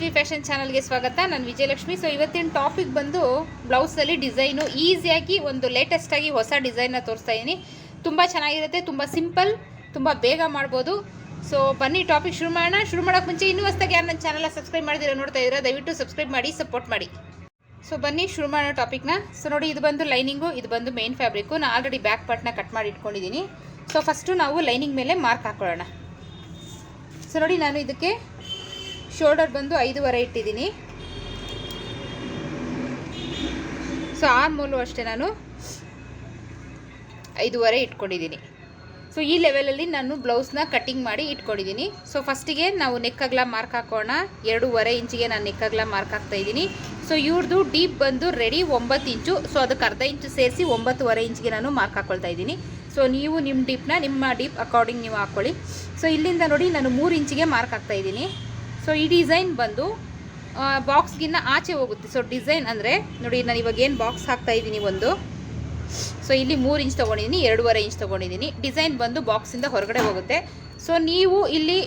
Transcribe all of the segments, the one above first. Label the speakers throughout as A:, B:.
A: V fashion ಚಾನಲ್ಗೆ ಸ್ವಾಗತ. ನಾನು ವಿಜಯಲಕ್ಷ್ಮಿ. ಸೊ ಇವತ್ತಿನ ಟಾಪಿಕ್ ಬಂದು ಬ್ಲೌಸಲ್ಲಿ ಡಿಸೈನು. ಈಸಿಯಾಗಿ ಒಂದು ಲೇಟೆಸ್ಟಾಗಿ ಹೊಸ ಡಿಸೈನ್ನ ತೋರಿಸ್ತಾ ಇದ್ದೀನಿ ತುಂಬ ಚೆನ್ನಾಗಿರುತ್ತೆ, ತುಂಬ ಸಿಂಪಲ್, ತುಂಬ ಬೇಗ ಮಾಡ್ಬೋದು. ಸೊ ಬನ್ನಿ ಟಾಪಿಕ್ ಶುರು ಮಾಡೋಣ. ಶುರು ಮಾಡೋಕ್ಕೆ ಮುಂಚೆ ಇನ್ನೂ ಹೊಸ್ದಾಗಿ ಯಾರು ನನ್ನ ಚಾನಲ್ ಸಬ್ಸ್ಕ್ರೈಬ್ ಮಾಡಿದಿರೋ, ನೋಡ್ತಾ ಇದ್ದೀರಾ ದಯವಿಟ್ಟು ಸಬ್ಸ್ಕ್ರೈಬ್ ಮಾಡಿ ಸಪೋರ್ಟ್ ಮಾಡಿ. ಸೊ ಬನ್ನಿ ಶುರು ಮಾಡೋ ಟಾಪಿಕ್ನ ಸೊ ನೋಡಿ, ಇದು ಬಂದು ಲೈನಿಂಗು ಇದು ಬಂದು ಮೇನ್ ಫ್ಯಾಬ್ರಿಕ್ಕು ನಾನು ಆಲ್ರೆಡಿ ಬ್ಯಾಕ್ ಪಾರ್ಟ್ನ ಕಟ್ ಮಾಡಿ ಇಟ್ಕೊಂಡಿದ್ದೀನಿ ಸೊ ಫಸ್ಟು ನಾವು ಲೈನಿಂಗ್ ಮೇಲೆ ಮಾರ್ಕ್ ಹಾಕೊಳ್ಳೋಣ. ಸೊ ನೋಡಿ, ನಾನು ಇದಕ್ಕೆ ಶೋಲ್ಡರ್ ಬಂದು ಐದೂವರೆ ಇಟ್ಟಿದ್ದೀನಿ. ಸೊ ಆರ್ ಮೂಲು ಅಷ್ಟೇ ನಾನು ಐದೂವರೆ ಇಟ್ಕೊಂಡಿದ್ದೀನಿ. ಸೊ ಈ ಲೆವೆಲಲ್ಲಿ ನಾನು ಬ್ಲೌಸ್ನ ಕಟ್ಟಿಂಗ್ ಮಾಡಿ ಇಟ್ಕೊಂಡಿದ್ದೀನಿ. ಸೊ ಫಸ್ಟಿಗೆ ನಾವು ನೆಕ್ಕಗ್ಲ ಮಾರ್ಕ್ ಹಾಕೋಣ. ಎರಡೂವರೆ ಇಂಚಿಗೆ ನಾನು ನೆಕ್ಕಗ್ಲ ಮಾರ್ಕ್ ಹಾಕ್ತಾ ಇದ್ದೀನಿ. ಸೊ ಇವ್ರದ್ದು ಡೀಪ್ ಬಂದು ರೆಡಿ ಒಂಬತ್ತು ಇಂಚು. ಸೊ ಅದಕ್ಕೆ ಅರ್ಧ ಇಂಚು ಸೇರಿಸಿ ಒಂಬತ್ತುವರೆ ಇಂಚಿಗೆ ನಾನು ಮಾರ್ಕ್ ಹಾಕ್ಕೊಳ್ತಾ ಇದ್ದೀನಿ. ಸೊ ನೀವು ನಿಮ್ಮ ಡೀಪ್ನ ನಿಮ್ಮ ಡೀಪ್ ಅಕಾರ್ಡಿಂಗ್ ನೀವು ಹಾಕ್ಕೊಳ್ಳಿ. ಸೊ ಇಲ್ಲಿಂದ ನೋಡಿ ನಾನು ಮೂರು ಇಂಚಿಗೆ ಮಾರ್ಕ್ ಹಾಕ್ತಾ ಇದ್ದೀನಿ. ಸೊ ಈ ಡಿಸೈನ್ ಬಂದು ಬಾಕ್ಸ್ಗಿನ್ನ ಆಚೆ ಹೋಗುತ್ತೆ. ಸೊ ಡಿಸೈನ್ ಅಂದರೆ, ನೋಡಿ, ನಾನು ಇವಾಗ ಏನು ಬಾಕ್ಸ್ ಹಾಕ್ತಾ ಇದ್ದೀನಿ ಒಂದು. ಸೊ ಇಲ್ಲಿ ಮೂರು ಇಂಚ್ ತೊಗೊಂಡಿದ್ದೀನಿ, ಎರಡೂವರೆ ಇಂಚ್ ತೊಗೊಂಡಿದ್ದೀನಿ. ಡಿಸೈನ್ ಬಂದು ಬಾಕ್ಸಿಂದ ಹೊರಗಡೆ ಹೋಗುತ್ತೆ. ಸೊ ನೀವು ಇಲ್ಲಿ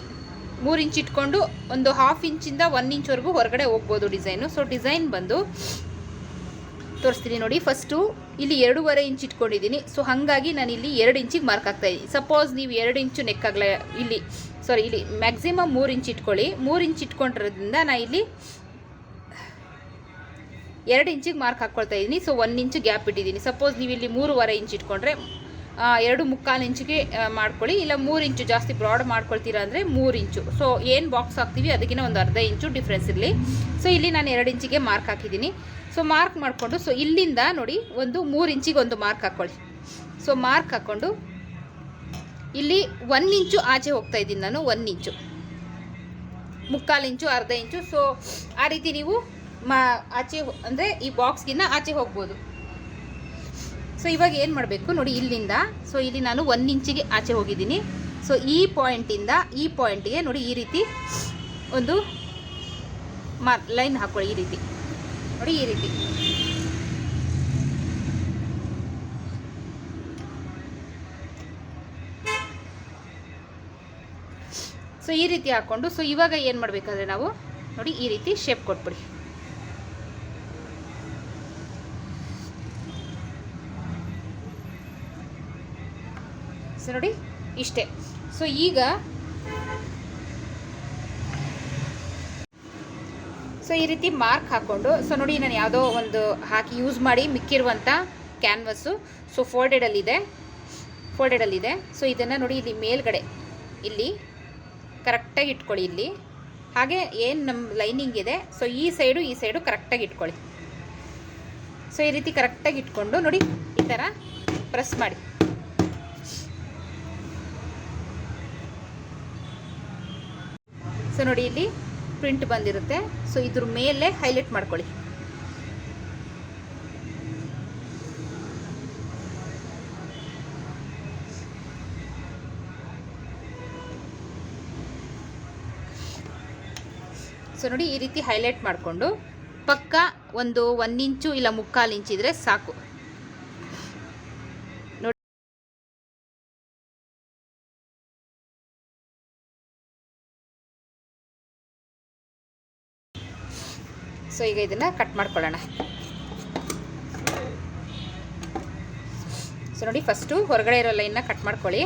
A: ಮೂರು ಇಂಚ್ ಇಟ್ಕೊಂಡು, ಒಂದು ಹಾಫ್ ಇಂಚಿಂದ ಒನ್ ಇಂಚ್ವರೆಗೂ ಹೊರಗಡೆ ಹೋಗ್ಬೋದು ಡಿಸೈನು ಸೊ ಡಿಸೈನ್ ಬಂದು, ತೋರಿಸ್ತೀನಿ ನೋಡಿ. ಫಸ್ಟು ಇಲ್ಲಿ ಎರಡೂವರೆ ಇಂಚ್ ಇಟ್ಕೊಂಡಿದ್ದೀನಿ. ಸೊ ಹಾಗಾಗಿ ನಾನು ಇಲ್ಲಿ ಎರಡು ಇಂಚಿಗೆ ಮಾರ್ಕ್ ಆಗ್ತಾಯಿದ್ದೀನಿ ಸಪೋಸ್ ನೀವು ಎರಡು ಇಂಚು ನೆಕ್ಕಾಗಲ, ಇಲ್ಲಿ ಸಾರಿ ಇಲ್ಲಿ ಮ್ಯಾಕ್ಸಿಮಮ್ ಮೂರು ಇಂಚ್ ಇಟ್ಕೊಳ್ಳಿ. ಮೂರು ಇಂಚ್ ಇಟ್ಕೊಂಡಿರೋದ್ರಿಂದ ನಾನು ಇಲ್ಲಿ ಎರಡು ಇಂಚಿಗೆ ಮಾರ್ಕ್ ಹಾಕ್ಕೊಳ್ತಾ ಇದ್ದೀನಿ ಸೊ ಒನ್ ಇಂಚು ಗ್ಯಾಪ್ ಇಟ್ಟಿದ್ದೀನಿ ಸಪೋಸ್ ನೀವು ಇಲ್ಲಿ ಮೂರುವರೆ ಇಂಚ್ ಇಟ್ಕೊಂಡ್ರೆ ಎರಡು ಮುಕ್ಕಾಲು ಇಂಚಿಗೆ ಮಾಡ್ಕೊಳ್ಳಿ. ಇಲ್ಲ ಮೂರು ಇಂಚು ಜಾಸ್ತಿ ಬ್ರಾಡ್ ಮಾಡ್ಕೊಳ್ತೀರಾ ಅಂದರೆ ಮೂರು ಇಂಚು ಸೊ ಏನು ಬಾಕ್ಸ್ ಹಾಕ್ತೀವಿ ಅದಕ್ಕಿಂತ ಒಂದು ಅರ್ಧ ಇಂಚು ಡಿಫ್ರೆನ್ಸ್ ಇರಲಿ. ಸೊ ಇಲ್ಲಿ ನಾನು ಎರಡು ಇಂಚಿಗೆ ಮಾರ್ಕ್ ಹಾಕಿದ್ದೀನಿ ಸೊ ಮಾರ್ಕ್ ಮಾಡಿಕೊಂಡು ಸೊ ಇಲ್ಲಿಂದ ನೋಡಿ, ಒಂದು ಮೂರು ಇಂಚಿಗೆ ಒಂದು ಮಾರ್ಕ್ ಹಾಕ್ಕೊಳ್ಳಿ ಸೊ ಮಾರ್ಕ್ ಹಾಕ್ಕೊಂಡು ಇಲ್ಲಿ ಒನ್ ಇಂಚು ಆಚೆ ಹೋಗ್ತಾ ಇದ್ದೀನಿ ನಾನು ಒನ್ ಇಂಚು. ಮುಕ್ಕಾಲು ಇಂಚು, ಅರ್ಧ ಇಂಚು. ಸೊ ಆ ರೀತಿ ನೀವು ಮಾ, ಆಚೆ ಅಂದರೆ ಈ ಬಾಕ್ಸ್ಗಿನ್ನ ಆಚೆ ಹೋಗ್ಬೋದು. ಸೊ ಇವಾಗ ಏನು ಮಾಡಬೇಕು ನೋಡಿ ಇಲ್ಲಿಂದ. ಸೊ ಇಲ್ಲಿ ನಾನು ಒನ್ ಇಂಚಿಗೆ ಆಚೆ ಹೋಗಿದ್ದೀನಿ. ಸೊ ಈ ಪಾಯಿಂಟಿಂದ ಈ ಪಾಯಿಂಟಿಗೆ ನೋಡಿ ಈ ರೀತಿ ಒಂದು ಮಾ ಲೈನ್ ಹಾಕ್ಕೊಳ್ಳಿ ಈ ರೀತಿ. ನೋಡಿ ಈ ರೀತಿ. ಸೊ ಈ ರೀತಿ ಹಾಕ್ಕೊಂಡು ಸೊ ಇವಾಗ ಏನು ಮಾಡಬೇಕಾದ್ರೆ ನಾವು, ನೋಡಿ, ಈ ರೀತಿ ಶೇಪ್ ಕೊಟ್ಬಿಡಿ. ಸೊ ನೋಡಿ, ಇಷ್ಟೇ. ಸೊ ಈಗ ಸೊ ಈ ರೀತಿ ಮಾರ್ಕ್ ಹಾಕ್ಕೊಂಡು ಸೊ ನೋಡಿ, ನಾನು ಯಾವುದೋ ಒಂದು ಹಾಕಿ ಯೂಸ್ ಮಾಡಿ ಮಿಕ್ಕಿರುವಂಥ ಕ್ಯಾನ್ವಸ್ಸು ಸೊ ಫೋಲ್ಡೆಡಲ್ಲಿದೆ ಫೋಲ್ಡೆಡಲ್ಲಿದೆ ಸೊ ಇದನ್ನು ನೋಡಿ, ಇಲ್ಲಿ ಮೇಲ್ಗಡೆ, ಇಲ್ಲಿ ಕರೆಕ್ಟಾಗಿ ಇಟ್ಕೊಳ್ಳಿ ಇಲ್ಲಿ. ಹಾಗೆ ಏನು ನಮ್ಮ ಲೈನಿಂಗ್ ಇದೆ ಸೊ ಈ ಸೈಡು ಈ ಸೈಡು ಕರೆಕ್ಟಾಗಿ ಇಟ್ಕೊಳ್ಳಿ. ಸೊ ಈ ರೀತಿ ಕರೆಕ್ಟಾಗಿ ಇಟ್ಕೊಂಡು ನೋಡಿ, ಈ ಥರ ಪ್ರೆಸ್ ಮಾಡಿ. ಸೊ ನೋಡಿ ಇಲ್ಲಿ ಪ್ರಿಂಟ್ ಬಂದಿರುತ್ತೆ. ಸೊ ಇದ್ರ ಮೇಲೆ ಹೈಲೈಟ್ ಮಾಡ್ಕೊಳ್ಳಿ. ಸೊ ನೋಡಿ ಈ ರೀತಿ ಹೈಲೈಟ್ ಮಾಡಿಕೊಂಡು ಪಕ್ಕ ಒಂದು ಒಂದು ಇಂಚು ಇಲ್ಲ ಮುಕ್ಕಾಲು ಇಂಚು ಇದ್ರೆ ಸಾಕು. ಸೊ ಈಗ ಇದನ್ನು ಕಟ್ ಮಾಡ್ಕೊಳ್ಳೋಣ. ಸೊ ನೋಡಿ ಫಸ್ಟು ಹೊರಗಡೆ ಇರೋ ಲೈನ್ನ ಕಟ್ ಮಾಡ್ಕೊಳ್ಳಿ.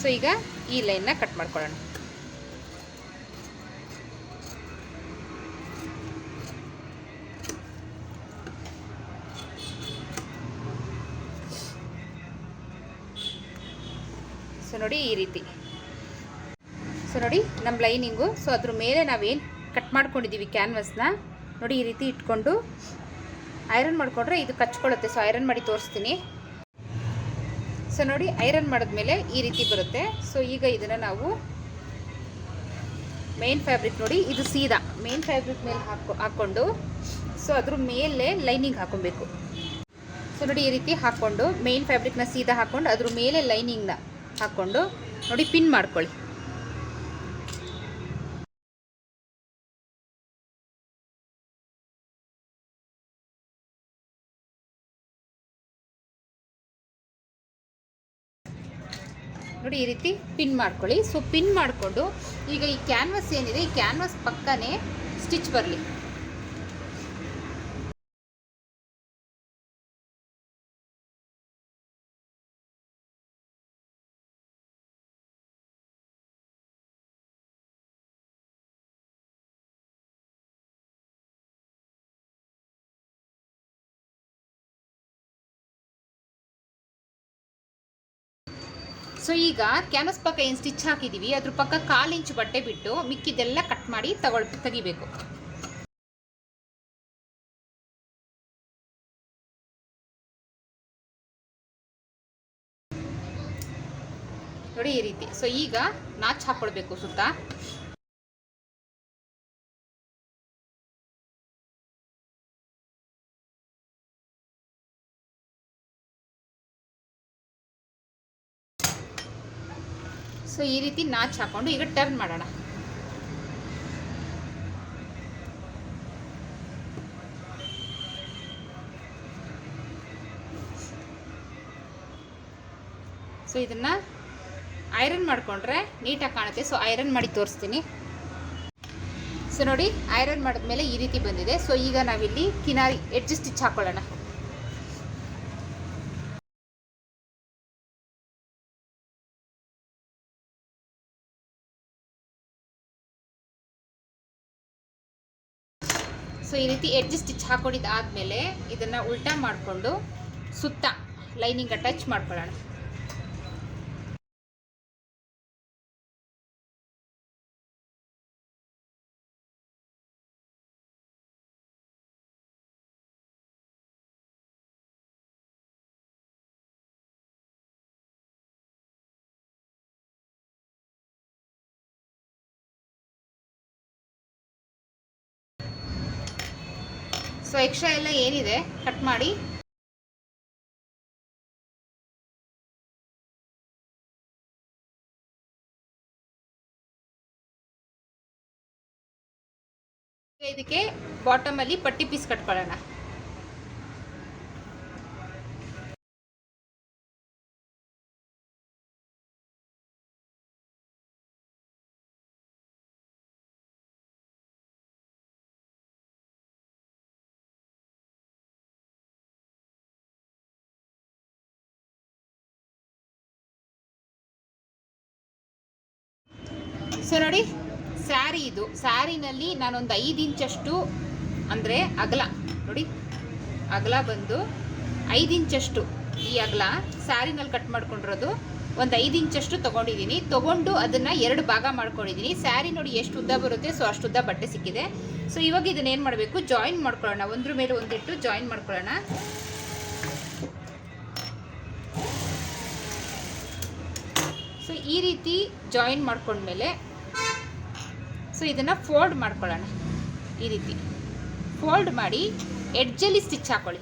A: ಸೊ ಈಗ ಈ ಲೈನ್ನ ಕಟ್ ಮಾಡ್ಕೊಳ್ಳೋಣ. ಸೊ ನೋಡಿ ಈ ರೀತಿ. ಸೊ ನೋಡಿ ನಮ್ಮ ಲೈನಿಂಗು ಸೊ ಅದ್ರ ಮೇಲೆ ನಾವೇನು ಕಟ್ ಮಾಡ್ಕೊಂಡಿದ್ದೀವಿ ಕ್ಯಾನ್ವಸ್ನ ನೋಡಿ ಈ ರೀತಿ ಇಟ್ಕೊಂಡು ಐರನ್ ಮಾಡಿಕೊಂಡ್ರೆ ಇದು ಕಚ್ಕೊಳ್ಳುತ್ತೆ. ಸೊ ಐರನ್ ಮಾಡಿ ತೋರಿಸ್ತೀನಿ. ಸೊ ನೋಡಿ ಐರನ್ ಮಾಡಿದ್ಮೇಲೆ ಈ ರೀತಿ ಬರುತ್ತೆ. ಸೊ ಈಗ ಇದನ್ನು ನಾವು ಮೇನ್ ಫ್ಯಾಬ್ರಿಕ್ ನೋಡಿ, ಇದು ಸೀದಾ ಮೇನ್ ಫ್ಯಾಬ್ರಿಕ್ ಮೇಲೆ ಹಾಕೊ, ಹಾಕ್ಕೊಂಡು ಸೊ ಅದ್ರ ಮೇಲೆ ಲೈನಿಂಗ್ ಹಾಕೊಬೇಕು ಸೊ ನೋಡಿ ಈ ರೀತಿ ಹಾಕ್ಕೊಂಡು ಮೇನ್ ಫ್ಯಾಬ್ರಿಕ್ನ ಸೀದಾ ಹಾಕ್ಕೊಂಡು, ಅದ್ರ ಮೇಲೆ ಲೈನಿಂಗ್ನ ಹಾಕ್ಕೊಂಡು, ನೋಡಿ ಪಿನ್ ಮಾಡ್ಕೊಳ್ಳಿ. ನೋಡಿ ಈ ರೀತಿ ಪಿನ್ ಮಾಡ್ಕೊಳ್ಳಿ. ಸೊ ಪಿನ್ ಮಾಡಿಕೊಂಡು ಈಗ ಈ ಕ್ಯಾನ್ವಸ್ ಏನಿದೆ? ಈ ಕ್ಯಾನ್ವಸ್ ಪಕ್ಕನೇ ಸ್ಟಿಚ್ ಬರಲಿ. ಈಗ ಕ್ಯಾನ್ವಸ್ ಪಕ್ಕ ಏನು ಸ್ಟಿಚ್ ಹಾಕಿದ್ದೀವಿ ಅದ್ರ ಪಕ್ಕ ಕಾಲು ಇಂಚು ಬಟ್ಟೆ ಬಿಟ್ಟು ಮಿಕ್ಕಿದೆಲ್ಲ ಕಟ್ ಮಾಡಿ ತಗೊಳ್, ತೆಗಿಬೇಕು. ನೋಡಿ ಈ ರೀತಿ. ಸೊ ಈಗ ನಾಚ್ ಹಾಕೊಳ್ಬೇಕು ಸುತ್ತ. ಈ ರೀತಿ ನಾಚ್ ಹಾಕೊಂಡು ಈಗ ಟರ್ನ್ ಮಾಡೋಣ. ಸೊ ಇದನ್ನ ಐರನ್ ಮಾಡಿಕೊಂಡ್ರೆ ನೀಟಾಗಿ ಕಾಣುತ್ತೆ. ಸೊ ಐರನ್ ಮಾಡಿ ತೋರಿಸ್ತೀನಿ. ಸೊ ನೋಡಿ ಐರನ್ ಮಾಡಿದ್ಮೇಲೆ ಈ ರೀತಿ ಬಂದಿದೆ. ಸೊ ಈಗ ನಾವಿಲ್ಲಿ ಕಿನಾರಿ ಎಡ್ಜ್ ಸ್ಟಿಚ್ ಹಾಕೊಳ್ಳೋಣ. ಈ ರೀತಿ ಎಡ್ಜ್ ಸ್ಟಿಚ್ ಹಾಕೊಂಡಿದ್ದಾದ್ಮೇಲೆ ಇದನ್ನು ಉಲ್ಟಾ ಮಾಡಿಕೊಂಡು ಸುತ್ತ ಲೈನಿಂಗ್ ಅಟ್ಯಾಚ್ ಮಾಡ್ಕೊಳ್ಳೋಣ. ಸೊ ಎಕ್ಸ್ಟ್ರಾ ಎಲ್ಲ ಏನಿದೆ? ಕಟ್ ಮಾಡಿ. ಇದಕ್ಕೆ ಬಾಟಮಲ್ಲಿ ಪಟ್ಟಿ ಪೀಸ್ ಕಟ್ಕೊಳ್ಳೋಣ. ಇದು ಸ್ಯಾರಿನಲ್ಲಿ ನಾನೊಂದು ಐದು ಇಂಚಷ್ಟು ಅಂದರೆ ಅಗಲ. ನೋಡಿ, ಅಗಲ ಬಂದು ಐದು ಇಂಚಷ್ಟು ಈ ಅಗಲ ಸ್ಯಾರಿನಲ್ಲಿ ಕಟ್ ಮಾಡ್ಕೊಂಡಿರೋದು ಒಂದು ಐದು ಇಂಚಷ್ಟು ತೊಗೊಂಡಿದ್ದೀನಿ. ತೊಗೊಂಡು ಅದನ್ನು ಎರಡು ಭಾಗ ಮಾಡ್ಕೊಂಡಿದ್ದೀನಿ. ಸ್ಯಾರಿ ನೋಡಿ ಎಷ್ಟು ಉದ್ದ ಬರುತ್ತೆ, ಸೊ ಅಷ್ಟು ಉದ್ದ ಬಟ್ಟೆ ಸಿಕ್ಕಿದೆ. ಸೊ ಇವಾಗ ಇದನ್ನ ಏನು ಮಾಡಬೇಕು? ಜಾಯಿನ್ ಮಾಡ್ಕೊಳ್ಳೋಣ. ಒಂದ್ರ ಮೇಲೆ ಒಂದಿಟ್ಟು ಜಾಯಿನ್ ಮಾಡ್ಕೊಳ್ಳೋಣ. ಸೊ ಈ ರೀತಿ ಜಾಯಿನ್ ಮಾಡ್ಕೊಂಡ್ಮೇಲೆ ಸೊ ಇದನ್ನು ಫೋಲ್ಡ್ ಮಾಡ್ಕೊಳ್ಳೋಣ. ಈ ರೀತಿ. ಫೋಲ್ಡ್ ಮಾಡಿ ಎಡ್ಜಲ್ಲಿ ಸ್ಟಿಚ್ ಹಾಕೊಳ್ಳಿ.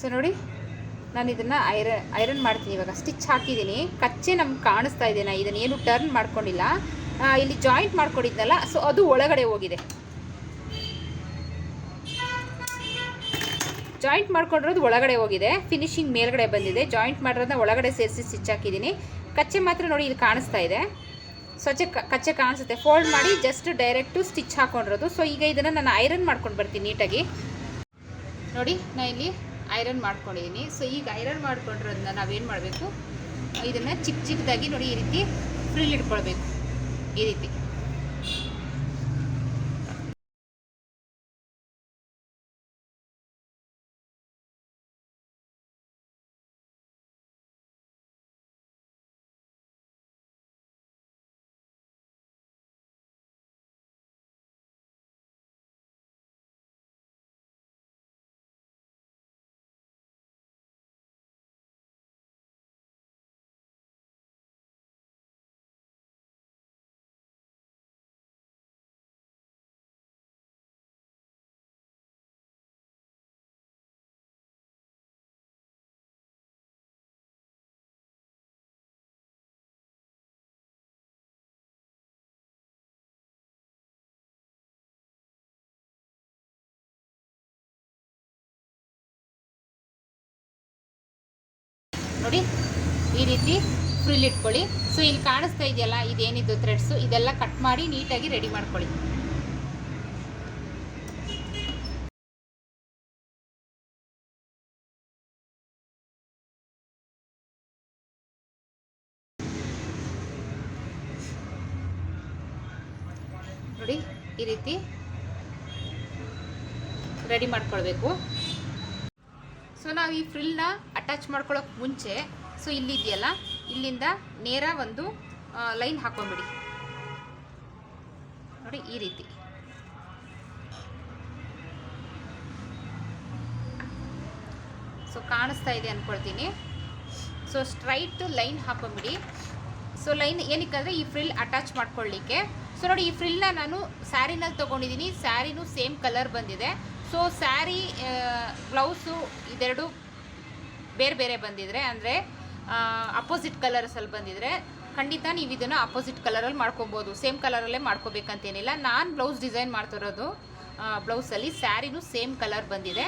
A: ಸೊ ನೋಡಿ. ನಾನು ಇದನ್ನು ಐರನ್ ಐರನ್ ಮಾಡ್ತೀನಿ ಇವಾಗ. ಸ್ಟಿಚ್ ಹಾಕಿದ್ದೀನಿ. ಕಚ್ಚೆ ನಮ್ಗೆ ಕಾಣಿಸ್ತಾ ಇದೆ. ನಾನು ಇದನ್ನೇನು ಟರ್ನ್ ಮಾಡ್ಕೊಂಡಿಲ್ಲ. ಇಲ್ಲಿ ಜಾಯಿಂಟ್ ಮಾಡ್ಕೊಂಡಿದ್ನಲ್ಲ ಸೊ ಅದು ಒಳಗಡೆ ಹೋಗಿದೆ. ಜಾಯಿಂಟ್ ಮಾಡ್ಕೊಂಡಿರೋದು ಒಳಗಡೆ ಹೋಗಿದೆ. ಫಿನಿಶಿಂಗ್ ಮೇಲ್ಗಡೆ ಬಂದಿದೆ. ಜಾಯಿಂಟ್ ಮಾಡಿರೋದನ್ನ ಒಳಗಡೆ ಸೇರಿಸಿ ಸ್ಟಿಚ್ ಹಾಕಿದ್ದೀನಿ. ಕಚ್ಚೆ ಮಾತ್ರ ನೋಡಿ ಇಲ್ಲಿ ಕಾಣಿಸ್ತಾ ಇದೆ. ಸ್ವಚ್ಛ ಕಚ್ಚೆ ಕಾಣಿಸುತ್ತೆ. ಫೋಲ್ಡ್ ಮಾಡಿ ಜಸ್ಟ್ ಡೈರೆಕ್ಟು ಸ್ಟಿಚ್ ಹಾಕೊಂಡಿರೋದು. ಸೊ ಈಗ ಇದನ್ನು ನಾನು ಐರನ್ ಮಾಡ್ಕೊಂಡು ಬರ್ತೀನಿ ನೀಟಾಗಿ. ನೋಡಿ ನಾನು ಇಲ್ಲಿ ಐರನ್ ಮಾಡ್ಕೊಂಡಿದ್ದೀನಿ ಸೊ ಈಗ ಐರನ್ ಮಾಡ್ಕೊಂಡಿರೋದನ್ನ ನಾವೇನು ಮಾಡಬೇಕು? ಇದನ್ನು ಚಿಕ್ಕ ಚಿಕ್ಕದಾಗಿ ನೋಡಿ ಈ ರೀತಿ ಫ್ರಿಲ್ ಇಟ್ಕೊಳ್ಬೇಕು. ಈ ರೀತಿ. ನೋಡಿ, ಈ ರೀತಿ ಫ್ರಿಲ್ ಇಟ್ಕೊಳ್ಳಿ. ಸೊ ಇಲ್ಲಿ ಕಾಣಿಸ್ತಾ ಇದೆಯಲ್ಲ ಇದೇನಿದ್ದು ಥ್ರೆಡ್ಸು ಇದೆಲ್ಲ ಕಟ್ ಮಾಡಿ ನೀಟಾಗಿ ರೆಡಿ ಮಾಡ್ಕೊಳ್ಳಿ. ನೋಡಿ, ಈ ರೀತಿ ರೆಡಿ ಮಾಡ್ಕೊಳ್ಬೇಕು. ಸೊ ನಾವು ಈ ಫ್ರಿಲ್ನ ಅಟ್ಯಾಚ್ ಮಾಡ್ಕೊಳ್ಳೋಕೆ ಮುಂಚೆ ಸೊ ಇಲ್ಲಿದೆಯಲ್ಲ, ಇಲ್ಲಿಂದ ನೇರ ಒಂದು ಲೈನ್ ಹಾಕೊಂಬಿಡಿ ನೋಡಿ, ಈ ರೀತಿ. ಸೊ ಕಾಣಿಸ್ತಾ ಇದೆ ಅಂದ್ಕೊಳ್ತೀನಿ ಸೊ ಸ್ಟ್ರೈಟ್ ಲೈನ್ ಹಾಕೊಂಬಿಡಿ ಸೊ ಲೈನ್ ಏನಕ್ಕೆ ಈ ಫ್ರಿಲ್ ಅಟ್ಯಾಚ್ ಮಾಡ್ಕೊಳ್ಳಿಕ್ಕೆ ಸೊ ನೋಡಿ, ಈ ಫ್ರಿಲ್ನ ನಾನು ಸ್ಯಾರಿನಲ್ಲಿ ತೊಗೊಂಡಿದ್ದೀನಿ. ಸ್ಯಾರಿನೂ ಸೇಮ್ ಕಲರ್ ಬಂದಿದೆ. ಸೊ ಸ್ಯಾರಿ ಬ್ಲೌಸು ಇದೆರಡು ಬೇರೆ ಬೇರೆ ಬಂದಿದ್ರೆ, ಅಂದರೆ ಅಪೋಸಿಟ್ ಕಲರ್ಸಲ್ಲಿ ಬಂದಿದ್ರೆ, ಖಂಡಿತ ನೀವು ಇದನ್ನು ಅಪೋಸಿಟ್ ಕಲರಲ್ಲಿ ಮಾಡ್ಕೊಬೋದು. ಸೇಮ್ ಕಲರಲ್ಲೇ ಮಾಡ್ಕೋಬೇಕಂತೇನಿಲ್ಲ. ನಾನು ಬ್ಲೌಸ್ ಡಿಸೈನ್ ಮಾಡ್ತಿರೋದು ಬ್ಲೌಸಲ್ಲಿ ಸ್ಯಾರಿನೂ ಸೇಮ್ ಕಲರ್ ಬಂದಿದೆ.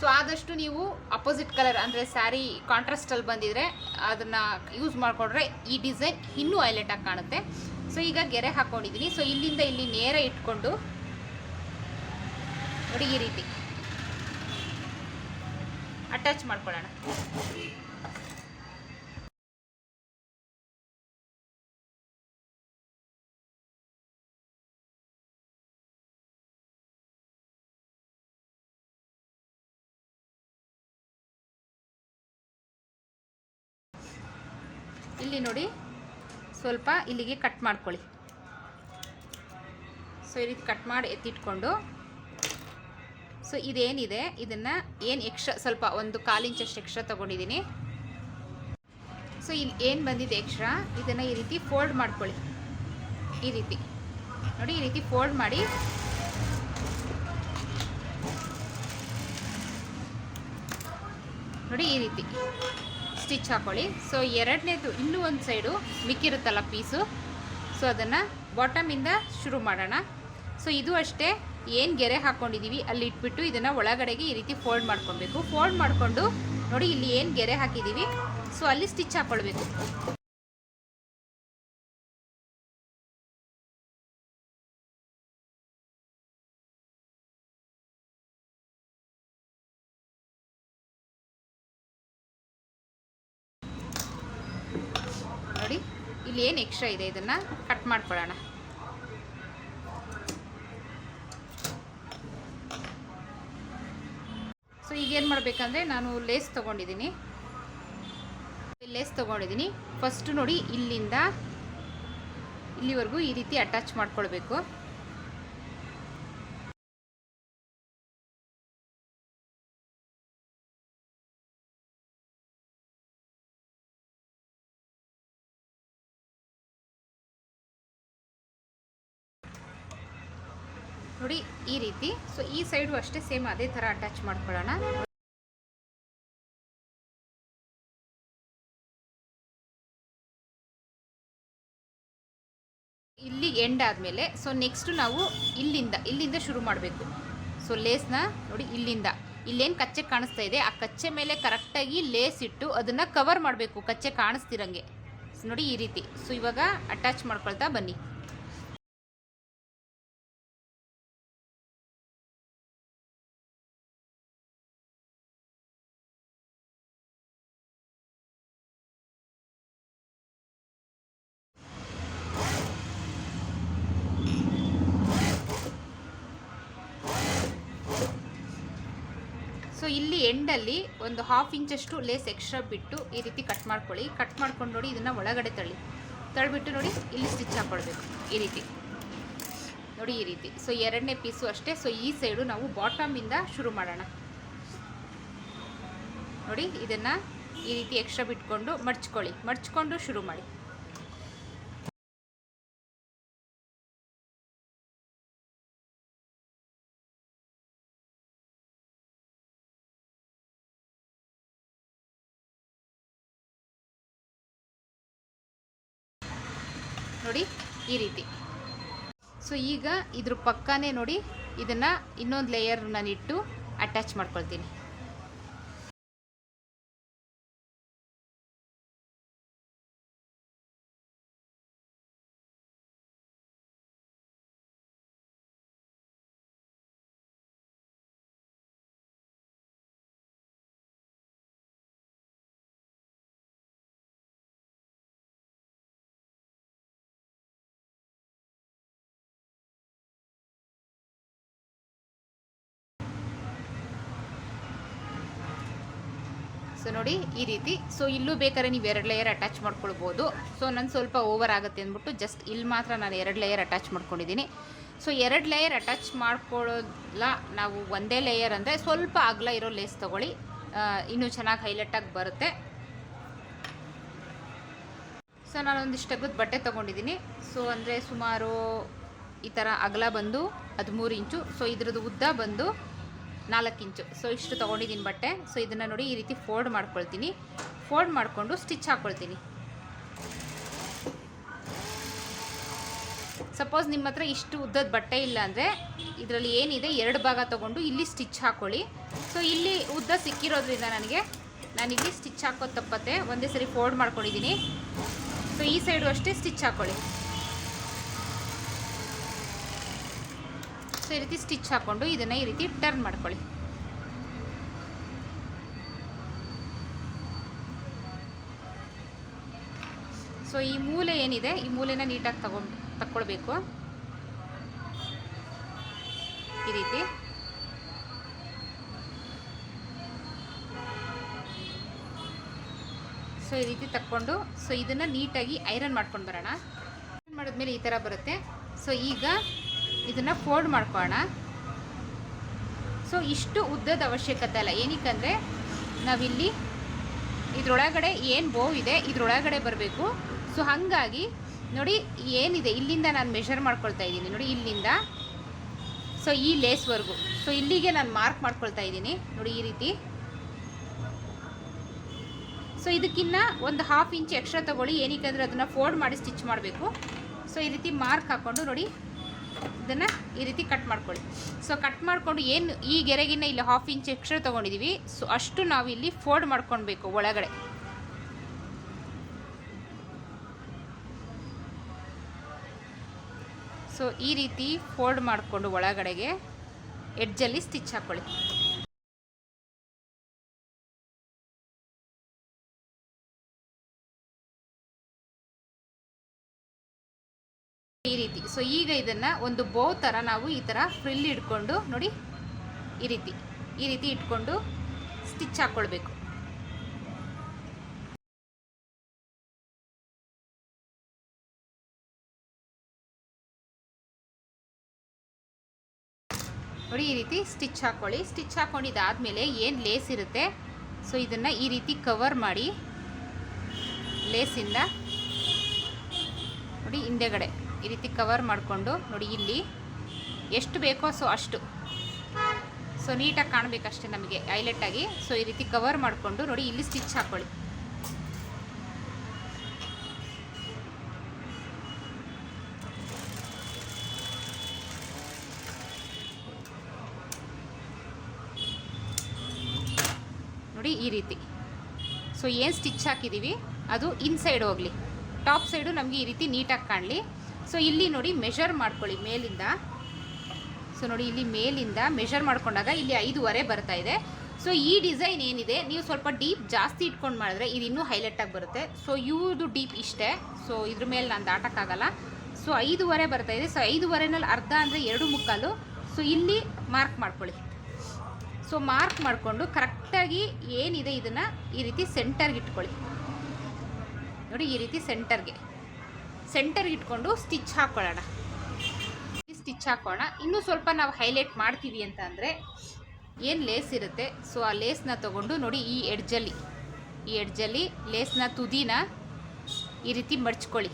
A: ಸೊ ಆದಷ್ಟು ನೀವು ಅಪೋಸಿಟ್ ಕಲರ್ ಅಂದರೆ ಸ್ಯಾರಿ ಕಾಂಟ್ರಾಸ್ಟಲ್ಲಿ ಬಂದಿದ್ರೆ, ಅದನ್ನು ಯೂಸ್ ಮಾಡಿಕೊಂಡ್ರೆ ಈ ಡಿಸೈನ್ ಇನ್ನೂ ಹೈಲೈಟಾಗಿ ಕಾಣುತ್ತೆ. ಸೊ ಈಗ ಗೆರೆ ಹಾಕ್ಕೊಂಡಿದ್ದೀನಿ ಸೊ ಇಲ್ಲಿಂದ ಇಲ್ಲಿ ನೇರ ಇಟ್ಕೊಂಡು, ನೋಡಿ ಈ ರೀತಿ. ಅಟ್ಯಾಚ್ ಮಾಡ್ಕೊಳ್ಳೋಣ. ಇಲ್ಲಿ ನೋಡಿ ಸ್ವಲ್ಪ ಇಲ್ಲಿಗೆ ಕಟ್ ಮಾಡ್ಕೊಳ್ಳಿ. ಸೊ ಈ ಕಟ್ ಮಾಡಿ ಎತ್ತಿಟ್ಕೊಂಡು ಸೊ ಇದೇನಿದೆ? ಇದನ್ನು ಏನು ಎಕ್ಸ್ಟ್ರಾ, ಸ್ವಲ್ಪ ಒಂದು ಕಾಲು ಎಕ್ಸ್ಟ್ರಾ ತೊಗೊಂಡಿದ್ದೀನಿ ಸೊ ಇಲ್ಲಿ ಏನು ಬಂದಿದೆ ಎಕ್ಸ್ಟ್ರಾ? ಇದನ್ನು ಈ ರೀತಿ ಫೋಲ್ಡ್ ಮಾಡ್ಕೊಳ್ಳಿ. ಈ ರೀತಿ. ನೋಡಿ, ಈ ರೀತಿ ಫೋಲ್ಡ್ ಮಾಡಿ. ನೋಡಿ, ಈ ರೀತಿ ಸ್ಟಿಚ್ ಹಾಕೊಳ್ಳಿ. ಸೊ ಎರಡನೇದು ಇನ್ನೂ ಒಂದು ಸೈಡು ಮಿಕ್ಕಿರುತ್ತಲ್ಲ ಪೀಸು. ಸೊ ಅದನ್ನು ಬಾಟಮಿಂದ ಶುರು ಮಾಡೋಣ. ಸೊ ಇದು ಅಷ್ಟೇ. ಏನು ಗೆರೆ ಹಾಕ್ಕೊಂಡಿದ್ದೀವಿ ಅಲ್ಲಿ ಇಟ್ಬಿಟ್ಟು ಇದನ್ನು ಒಳಗಡೆಗೆ ಈ ರೀತಿ ಫೋಲ್ಡ್ ಮಾಡ್ಕೊಬೇಕು. ಫೋಲ್ಡ್ ಮಾಡಿಕೊಂಡು ನೋಡಿ ಇಲ್ಲಿ ಏನು ಗೆರೆ ಹಾಕಿದ್ದೀವಿ ಸೊ ಅಲ್ಲಿ ಸ್ಟಿಚ್ ಹಾಕ್ಕೊಳ್ಬೇಕು ನೋಡಿ, ಇಲ್ಲಿ ಏನು ಎಕ್ಸ್ಟ್ರಾ ಇದೆ ಇದನ್ನು? ಕಟ್ ಮಾಡ್ಕೊಳ್ಳೋಣ. ಸೊ ಈಗ ಏನು ಮಾಡಬೇಕಂದ್ರೆ ನಾನು ಲೇಸ್ ತೊಗೊಂಡಿದ್ದೀನಿ. ಲೇಸ್ ತೊಗೊಂಡಿದ್ದೀನಿ. ಫಸ್ಟು ನೋಡಿ ಇಲ್ಲಿಂದ ಇಲ್ಲಿವರೆಗೂ ಈ ರೀತಿ ಅಟ್ಯಾಚ್ ಮಾಡ್ಕೊಳ್ಬೇಕು. ನೋಡಿ ಈ ರೀತಿ. ಸೊ ಈ ಸೈಡು ಅಷ್ಟೇ ಸೇಮ್ ಅದೇ ಥರ ಅಟ್ಯಾಚ್ ಮಾಡ್ಕೊಳ್ಳೋಣ. ಇಲ್ಲಿ ಎಂಡ್ ಆದಮೇಲೆ ಸೊ ನೆಕ್ಸ್ಟ್ ನಾವು ಇಲ್ಲಿಂದ ಇಲ್ಲಿಂದ ಶುರು ಮಾಡಬೇಕು. ಸೊ ಲೇಸ್ನ ನೋಡಿ ಇಲ್ಲಿಂದ. ಇಲ್ಲೇನು ಕಚ್ಚೆ ಕಾಣಿಸ್ತಾ ಇದೆ. ಆ ಕಚ್ಚೆ ಮೇಲೆ ಕರೆಕ್ಟಾಗಿ ಲೇಸ್ ಇಟ್ಟು ಅದನ್ನು ಕವರ್ ಮಾಡಬೇಕು. ಕಚ್ಚೆ ಕಾಣಿಸ್ತಿರಂಗೆ. ನೋಡಿ ಈ ರೀತಿ. ಸೊ ಇವಾಗ ಅಟ್ಯಾಚ್ ಮಾಡ್ಕೊಳ್ತಾ ಬನ್ನಿ. ಸೊ ಇಲ್ಲಿ ಎಂಡಲ್ಲಿ ಒಂದು ಹಾಫ್ ಇಂಚಷ್ಟು ಲೇಸ್ ಎಕ್ಸ್ಟ್ರಾ ಬಿಟ್ಟು ಈ ರೀತಿ ಕಟ್ ಮಾಡ್ಕೊಳ್ಳಿ. ಕಟ್ ಮಾಡ್ಕೊಂಡು ನೋಡಿ ಇದನ್ನು ಒಳಗಡೆ ತಳ್ಳಿ. ತಳ್ಳಿಬಿಟ್ಟು ನೋಡಿ ಇಲ್ಲಿ ಸ್ಟಿಚ್ ಹಾಕ್ಕೊಳ್ಬೇಕು ಈ ರೀತಿ. ನೋಡಿ ಈ ರೀತಿ. ಸೊ ಎರಡನೇ ಪೀಸು ಅಷ್ಟೇ. ಸೊ ಈ ಸೈಡು ನಾವು ಬಾಟಮಿಂದ ಶುರು ಮಾಡೋಣ. ನೋಡಿ ಇದನ್ನು ಈ ರೀತಿ ಎಕ್ಸ್ಟ್ರಾ ಬಿಟ್ಕೊಂಡು ಮಡ್ಚ್ಕೊಳ್ಳಿ ಮಡ್ಚ್ಕೊಂಡು ಶುರು ಮಾಡಿ. ನೋಡಿ ಈ ರೀತಿ. ಸೊ ಈಗ ಇದ್ರ ಪಕ್ಕನೇ ನೋಡಿ ಇದನ್ನು ಇನ್ನೊಂದು ಲೇಯರ್ ನಾನಿಟ್ಟು ಅಟ್ಯಾಚ್ ಮಾಡ್ಕೊಳ್ತೀನಿ. ನೋಡಿ ಈ ರೀತಿ. ಸೊ ಇಲ್ಲೂ ಬೇಕಾದ್ರೆ ನೀವು ಎರಡು ಲೇಯರ್ ಅಟ್ಯಾಚ್ ಮಾಡ್ಕೊಳ್ಬೋದು. ಸೊ ನಾನು ಸ್ವಲ್ಪ ಓವರ್ ಆಗುತ್ತೆ ಅಂದ್ಬಿಟ್ಟು ಜಸ್ಟ್ ಇಲ್ಲಿ ಮಾತ್ರ ನಾನು ಎರಡು ಲೇಯರ್ ಅಟ್ಯಾಚ್ ಮಾಡ್ಕೊಂಡಿದ್ದೀನಿ. ಸೊ ಎರಡು ಲೇಯರ್ ಅಟ್ಯಾಚ್ ಮಾಡ್ಕೊಳ್ಳೋಲ್ಲ ನಾವು ಒಂದೇ ಲೇಯರ್ ಅಂದರೆ ಸ್ವಲ್ಪ ಅಗಲ ಇರೋ ಲೇಸ್ ತೊಗೊಳ್ಳಿ. ಇನ್ನೂ ಚೆನ್ನಾಗಿ ಹೈಲೈಟಾಗಿ ಬರುತ್ತೆ. ಸೊ ನಾನು ತೆಗೆದು ಬಟ್ಟೆ ತೊಗೊಂಡಿದ್ದೀನಿ. ಸೊ ಅಂದರೆ ಸುಮಾರು ಈ ಥರ ಅಗಲ ಬಂದು ಹದಿಮೂರು ಇಂಚು. ಸೊ ಇದ್ರದ್ದು ಉದ್ದ ಬಂದು ನಾಲ್ಕು ಇಂಚು. ಸೊ ಇಷ್ಟು ತೊಗೊಂಡಿದ್ದೀನಿ ಬಟ್ಟೆ. ಸೊ ಇದನ್ನು ನೋಡಿ ಈ ರೀತಿ ಫೋಲ್ಡ್ ಮಾಡ್ಕೊಳ್ತೀನಿ. ಫೋಲ್ಡ್ ಮಾಡಿಕೊಂಡು ಸ್ಟಿಚ್ ಹಾಕ್ಕೊಳ್ತೀನಿ ಸಪೋಸ್ ನಿಮ್ಮ ಹತ್ರ ಇಷ್ಟು ಉದ್ದದ ಬಟ್ಟೆ ಇಲ್ಲ ಅಂದರೆ ಇದರಲ್ಲಿ ಏನಿದೆ ಎರಡು ಭಾಗ ತೊಗೊಂಡು ಇಲ್ಲಿ ಸ್ಟಿಚ್ ಹಾಕ್ಕೊಳ್ಳಿ ಸೊ ಇಲ್ಲಿ ಉದ್ದ ಸಿಕ್ಕಿರೋದ್ರಿಂದ ನನಗೆ ನಾನಿಲ್ಲಿ ಸ್ಟಿಚ್ ಹಾಕೋ ತಪ್ಪತ್ತೆ. ಒಂದೇ ಸರಿ ಫೋಲ್ಡ್ ಮಾಡ್ಕೊಂಡಿದ್ದೀನಿ. ಸೊ ಈ ಸೈಡು ಅಷ್ಟೇ ಸ್ಟಿಚ್ ಹಾಕ್ಕೊಳ್ಳಿ ಈ ರೀತಿ ಸ್ಟಿಚ್ ಹಾಕ್ಕೊಂಡು ಇದನ್ನು ಈ ರೀತಿ ಟರ್ನ್ ಮಾಡ್ಕೊಳ್ಳಿ. ಸೊ ಈ ಮೂಲೆ ಏನಿದೆ, ಈ ಮೂಲೆನ ನೀಟಾಗಿ ತಗೊಂಡು ತಕ್ಕೊಳ್ಬೇಕು. ಈ ರೀತಿ. ಸೊ ಈ ರೀತಿ ತಕ್ಕೊಂಡು ಸೊ ಇದನ್ನು ನೀಟಾಗಿ ಐರನ್ ಮಾಡ್ಕೊಂಡು ಬರೋಣ. ಐರನ್ ಮಾಡಿದ್ಮೇಲೆ ಈ ಥರ ಬರುತ್ತೆ. ಸೊ ಈಗ ಇದನ್ನು ಫೋಲ್ಡ್ ಮಾಡ್ಕೊಳ್ಳೋಣ ಸೊ ಇಷ್ಟು ಉದ್ದದ ಅವಶ್ಯಕತೆ ಅಲ್ಲ. ಏನಕ್ಕಂದರೆ, ನಾವಿಲ್ಲಿ ಇದ್ರೊಳಗಡೆ ಏನು ಬೋ ಇದೆ, ಇದ್ರೊಳಗಡೆ ಬರಬೇಕು. ಸೊ ಹಾಗಾಗಿ, ನೋಡಿ ಏನಿದೆ, ಇಲ್ಲಿಂದ ನಾನು ಮೆಷರ್ ಮಾಡ್ಕೊಳ್ತಾ ಇದ್ದೀನಿ. ನೋಡಿ, ಇಲ್ಲಿಂದ. ಸೊ ಈ ಲೇಸ್ವರೆಗೂ ಸೊ ಇಲ್ಲಿಗೆ ನಾನು ಮಾರ್ಕ್ ಮಾಡ್ಕೊಳ್ತಾ ಇದ್ದೀನಿ. ನೋಡಿ, ಈ ರೀತಿ. ಸೊ ಇದಕ್ಕಿನ್ನ ಒಂದು ಹಾಫ್ ಇಂಚ್ ಎಕ್ಸ್ಟ್ರಾ ತೊಗೊಳ್ಳಿ. ಏನಕ್ಕೆ ಅಂದರೆ ಅದನ್ನು ಫೋಲ್ಡ್ ಮಾಡಿ ಸ್ಟಿಚ್ ಮಾಡಬೇಕು. ಸೊ ಈ ರೀತಿ ಮಾರ್ಕ್ ಹಾಕ್ಕೊಂಡು ನೋಡಿ ಇದನ್ನು ಈ ರೀತಿ ಕಟ್ ಮಾಡ್ಕೊಳ್ಳಿ. ಸೊ ಕಟ್ ಮಾಡಿಕೊಂಡು ಏನು ಈ ಗೆರೆಗಿನ ಇಲ್ಲಿ ಹಾಫ್ ಇಂಚ್ ಎಕ್ಸ್ಟ್ರಾ ತೊಗೊಂಡಿದ್ದೀವಿ ಸೊ ಅಷ್ಟು ನಾವು ಇಲ್ಲಿ ಫೋಲ್ಡ್ ಮಾಡ್ಕೊಳ್ಬೇಕು ಒಳಗಡೆ. ಸೊ ಈ ರೀತಿ ಫೋಲ್ಡ್ ಮಾಡಿಕೊಂಡು ಒಳಗಡೆಗೆ ಎಡ್ಜಲ್ಲಿ ಸ್ಟಿಚ್ ಹಾಕ್ಕೊಳ್ಳಿ ಸೊ ಈಗ ಇದನ್ನು ಒಂದು ಬೋ ಥರ ನಾವು ಈ ಥರ ಫ್ರಿಲ್ ಇಟ್ಕೊಂಡು ನೋಡಿ ಈ ರೀತಿ ಈ ರೀತಿ ಇಟ್ಕೊಂಡು ಸ್ಟಿಚ್ ಹಾಕ್ಕೊಳ್ಬೇಕು ನೋಡಿ ಈ ರೀತಿ ಸ್ಟಿಚ್ ಹಾಕ್ಕೊಳ್ಳಿ ಸ್ಟಿಚ್ ಹಾಕ್ಕೊಂಡಿದ್ದಾದಮೇಲೆ ಏನು ಲೇಸ್ ಇರುತ್ತೆ? ಸೊ ಇದನ್ನು ಈ ರೀತಿ ಕವರ್ ಮಾಡಿ ಲೇಸಿಂದ ನೋಡಿ ಹಿಂದೆಗಡೆ. ಈ ರೀತಿ ಕವರ್ ಮಾಡಿಕೊಂಡು ನೋಡಿ ಇಲ್ಲಿ ಎಷ್ಟು ಬೇಕೋ ಸೊ ಅಷ್ಟು. ಸೊ ನೀಟಾಗಿ ಕಾಣಬೇಕಷ್ಟೇ ನಮಗೆ ಹೈಲೈಟಾಗಿ ಸೊ ಈ ರೀತಿ ಕವರ್ ಮಾಡಿಕೊಂಡು ನೋಡಿ ಇಲ್ಲಿ ಸ್ಟಿಚ್ ಹಾಕ್ಕೊಳ್ಳಿ ನೋಡಿ ಈ ರೀತಿ. ಸೊ ಏನು ಸ್ಟಿಚ್ ಹಾಕಿದ್ದೀವಿ ಅದು ಇನ್ಸೈಡ್ ಹೋಗಲಿ. ಟಾಪ್ ಸೈಡು ನಮಗೆ ಈ ರೀತಿ ನೀಟಾಗಿ ಕಾಣಲಿ. ಸೊ ಇಲ್ಲಿ ನೋಡಿ ಮೆಷರ್ ಮಾಡ್ಕೊಳ್ಳಿ, ಮೇಲಿಂದ. ಸೊ ನೋಡಿ ಇಲ್ಲಿ ಮೇಲಿಂದ ಮೆಷರ್ ಮಾಡ್ಕೊಂಡಾಗ ಇಲ್ಲಿ ಐದೂವರೆ ಬರ್ತಾ ಇದೆ. ಸೊ ಈ ಡಿಸೈನ್ ಏನಿದೆ? ನೀವು ಸ್ವಲ್ಪ ಡೀಪ್ ಜಾಸ್ತಿ ಇಟ್ಕೊಂಡು ಮಾಡಿದ್ರೆ ಇದು ಇನ್ನೂ ಹೈಲೈಟಾಗಿ ಬರುತ್ತೆ. ಸೊ ಇವ್ರದ್ದು ಡೀಪ್ ಇಷ್ಟೇ. ಸೊ ಇದ್ರ ಮೇಲೆ ನಾನು ದಾಟಕ್ಕಾಗಲ್ಲ. ಸೊ ಐದೂವರೆ ಬರ್ತಾ ಇದೆ. ಸೊ ಐದುವರೆನಲ್ಲಿ ಅರ್ಧ ಅಂದರೆ ಎರಡು ಮುಕ್ಕಾಲು. ಸೊ ಇಲ್ಲಿ ಮಾರ್ಕ್ ಮಾಡ್ಕೊಳ್ಳಿ. ಸೊ ಮಾರ್ಕ್ ಮಾಡಿಕೊಂಡು ಕರೆಕ್ಟಾಗಿ ಏನಿದೆ ಇದನ್ನು ಈ ರೀತಿ ಸೆಂಟರ್ಗೆ ಇಟ್ಕೊಳ್ಳಿ. ನೋಡಿ ಈ ರೀತಿ ಸೆಂಟರ್ಗೆ ಸೆಂಟರ್ಗೆ ಇಟ್ಕೊಂಡು ಸ್ಟಿಚ್ ಹಾಕ್ಕೊಳ್ಳೋಣ ಸ್ಟಿಚ್ ಹಾಕೋಣ ಇನ್ನೂ ಸ್ವಲ್ಪ ನಾವು ಹೈಲೈಟ್ ಮಾಡ್ತೀವಿ ಅಂತ ಅಂದರೆ ಏನು ಲೇಸ್ ಇರುತ್ತೆ? ಸೊ ಆ ಲೇಸ್ನ ತೊಗೊಂಡು ನೋಡಿ ಈ ಎಡ್ಜಲ್ಲಿ ಈ ಎಡ್ಜಲ್ಲಿ ಲೇಸ್ನ ತುದಿನ ಈ ರೀತಿ ಮಡ್ಚ್ಕೊಳ್ಳಿ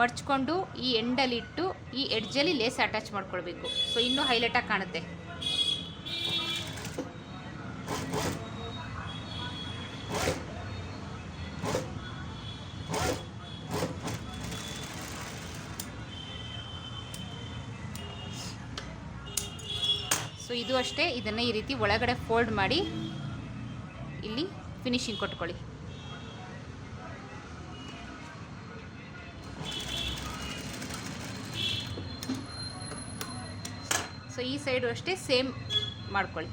A: ಮಡ್ಚ್ಕೊಂಡು ಈ ಎಂಡಲ್ಲಿಟ್ಟು ಈ ಎಡ್ಜಲ್ಲಿ ಲೇಸ್ ಅಟ್ಯಾಚ್ ಮಾಡ್ಕೊಳ್ಬೇಕು. ಸೊ ಇನ್ನೂ ಹೈಲೈಟಾಗಿ ಕಾಣುತ್ತೆ. ಸೊ ಇದು ಅಷ್ಟೇ. ಇದನ್ನು ಈ ರೀತಿ ಒಳಗಡೆ ಫೋಲ್ಡ್ ಮಾಡಿ ಇಲ್ಲಿ ಫಿನಿಶಿಂಗ್ ಕೊಟ್ಕೊಳ್ಳಿ. ಸೊ ಈ ಸೈಡು ಅಷ್ಟೇ ಸೇಮ್ ಮಾಡ್ಕೊಳ್ಳಿ.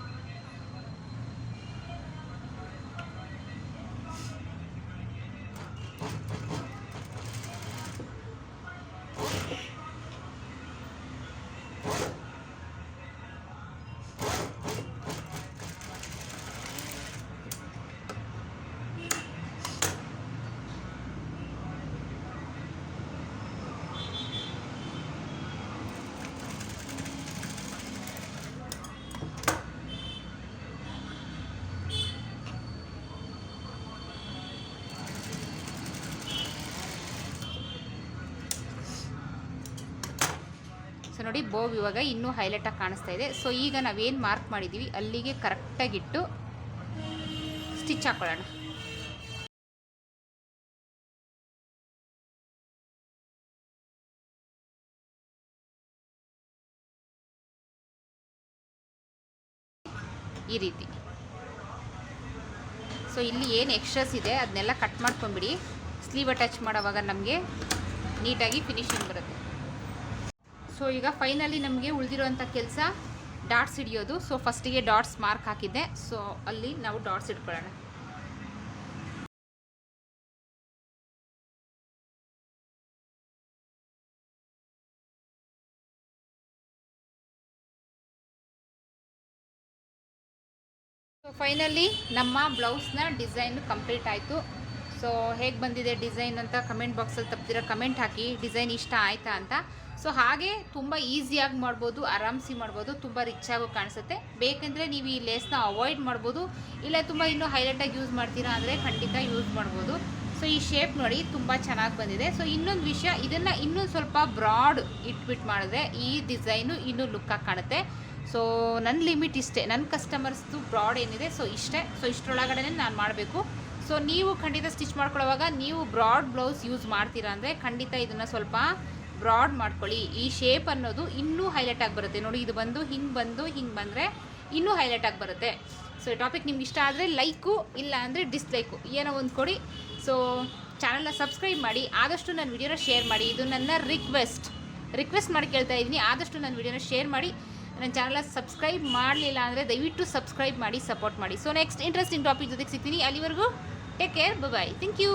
A: ನೋಡಿ ಬೋವ್ ಇವಾಗ ಇನ್ನೂ ಹೈಲೈಟಾಗಿ ಕಾಣಿಸ್ತಾ ಇದೆ. ಸೊ ಈಗ ನಾವೇನು ಮಾರ್ಕ್ ಮಾಡಿದ್ದೀವಿ ಅಲ್ಲಿಗೆ ಕರೆಕ್ಟಾಗಿಟ್ಟು ಸ್ಟಿಚ್ ಹಾಕೊಳ್ಳೋಣ. ಈ ರೀತಿ. ಸೊ ಇಲ್ಲಿ ಏನು ಎಕ್ಸ್ಟ್ರಾಸ್ ಇದೆ, ಅದನ್ನೆಲ್ಲ ಕಟ್ ಮಾಡ್ಕೊಂಬಿಡಿ ಸ್ಲೀವ್ ಅಟ್ಯಾಚ್ ಮಾಡೋವಾಗ ನಮಗೆ ನೀಟಾಗಿ ಫಿನಿಶಿಂಗ್ ಬರುತ್ತೆ. ಸೊ ಈಗ ಫೈನಲಿ ನಮಗೆ ಉಳಿದಿರುವಂಥ ಕೆಲಸ ಡಾಟ್ಸ್ ಹಿಡಿಯೋದು. ಸೊ ಫಸ್ಟಿಗೆ ಡಾಟ್ಸ್ ಮಾರ್ಕ್ ಹಾಕಿದ್ದೆ. ಸೊ ಅಲ್ಲಿ ನಾವು ಡಾಟ್ಸ್ ಇಟ್ಕೊಳ್ಳೋಣ. ಸೊ ಫೈನಲಿ ನಮ್ಮ ಬ್ಲೌಸ್ನ ಡಿಸೈನ್ ಕಂಪ್ಲೀಟ್ ಆಯಿತು. ಸೊ ಹೇಗೆ ಬಂದಿದೆ ಡಿಸೈನ್ ಅಂತ ಕಮೆಂಟ್ ಬಾಕ್ಸಲ್ಲಿ ತಪ್ಪದಿರೋ ಕಮೆಂಟ್ ಹಾಕಿ. ಡಿಸೈನ್ ಇಷ್ಟ ಆಯಿತಾ ಅಂತ. ಸೊ ಹಾಗೆ ತುಂಬ ಈಸಿಯಾಗಿ ಮಾಡ್ಬೋದು, ಆರಾಮ್ಸಿ ಮಾಡ್ಬೋದು, ತುಂಬ ರಿಚ್ ಆಗೋ ಕಾಣಿಸುತ್ತೆ. ಬೇಕೆಂದರೆ ನೀವು ಈ ಲೇಸ್ನ ಅವಾಯ್ಡ್ ಮಾಡ್ಬೋದು. ಇಲ್ಲ ತುಂಬ ಇನ್ನೂ ಹೈಲೈಟಾಗಿ ಯೂಸ್ ಮಾಡ್ತೀರಾ ಅಂದರೆ ಖಂಡಿತ ಯೂಸ್ ಮಾಡ್ಬೋದು. ಸೊ ಈ ಶೇಪ್ ನೋಡಿ ತುಂಬ ಚೆನ್ನಾಗಿ ಬಂದಿದೆ. ಸೊ ಇನ್ನೊಂದು ವಿಷಯ, ಇದನ್ನು ಇನ್ನೊಂದು ಸ್ವಲ್ಪ ಬ್ರಾಡ್ ಇಟ್ಬಿಟ್ಟು ಮಾಡಿದ್ರೆ ಈ ಡಿಸೈನು ಇನ್ನೂ ಲುಕ್ಕಾಗಿ ಕಾಣುತ್ತೆ. ಸೊ ನನ್ನ ಲಿಮಿಟ್ ಇಷ್ಟೇ. ನನ್ನ ಕಸ್ಟಮರ್ಸ್ದು ಬ್ರಾಡ್ ಏನಿದೆ ಸೊ ಇಷ್ಟೇ. ಸೊ ಇಷ್ಟರೊಳಗಡೆ ನಾನು ಮಾಡಬೇಕು. ಸೊ ನೀವು ಖಂಡಿತ ಸ್ಟಿಚ್ ಮಾಡ್ಕೊಳ್ಳೋವಾಗ ನೀವು ಬ್ರಾಡ್ ಬ್ಲೌಸ್ ಯೂಸ್ ಮಾಡ್ತೀರಾ ಅಂದರೆ ಖಂಡಿತ ಇದನ್ನು ಸ್ವಲ್ಪ ಬ್ರಾಡ್ ಮಾಡ್ಕೊಳ್ಳಿ. ಈ ಶೇಪ್ ಅನ್ನೋದು ಇನ್ನೂ ಹೈಲೈಟ್ ಆಗಿ ಬರುತ್ತೆ. ನೋಡಿ, ಇದು ಬಂದು, ಹಿಂಗೆ ಬಂದು, ಹಿಂಗೆ ಬಂದರೆ ಇನ್ನೂ ಹೈಲೈಟ್ ಆಗಿ ಬರುತ್ತೆ. ಸೊ ಟಾಪಿಕ್ ನಿಮ್ಗೆ ಇಷ್ಟ ಆದರೆ ಲೈಕು ಇಲ್ಲ ಅಂದರೆ ಡಿಸ್ಲೈಕು ಏನೋ ಒಂದು ಕೊಡಿ. ಸೊ ಚಾನಲ್ನ ಸಬ್ಸ್ಕ್ರೈಬ್ ಮಾಡಿ. ಆದಷ್ಟು ನನ್ನ ವಿಡಿಯೋನ ಶೇರ್ ಮಾಡಿ. ಇದು ನನ್ನ ರಿಕ್ವೆಸ್ಟ್ ರಿಕ್ವೆಸ್ಟ್ ಮಾಡಿ ಕೇಳ್ತಾ ಇದ್ದೀನಿ. ಆದಷ್ಟು ನನ್ನ ವಿಡಿಯೋನ ಶೇರ್ ಮಾಡಿ. ನನ್ನ ಚಾನಲ್ನ ಸಬ್ಸ್ಕ್ರೈಬ್ ಮಾಡಲಿಲ್ಲ ಅಂದರೆ ದಯವಿಟ್ಟು ಸಬ್ಸ್ಕ್ರೈಬ್ ಮಾಡಿ ಸಪೋರ್ಟ್ ಮಾಡಿ. ಸೊ ನೆಕ್ಸ್ಟ್ ಇಂಟ್ರೆಸ್ಟಿಂಗ್ ಟಾಪಿಕ್ ಜೊತೆಗೆ ಸಿಗ್ತೀನಿ. ಅಲ್ಲಿವರೆಗೂ take care bye thank you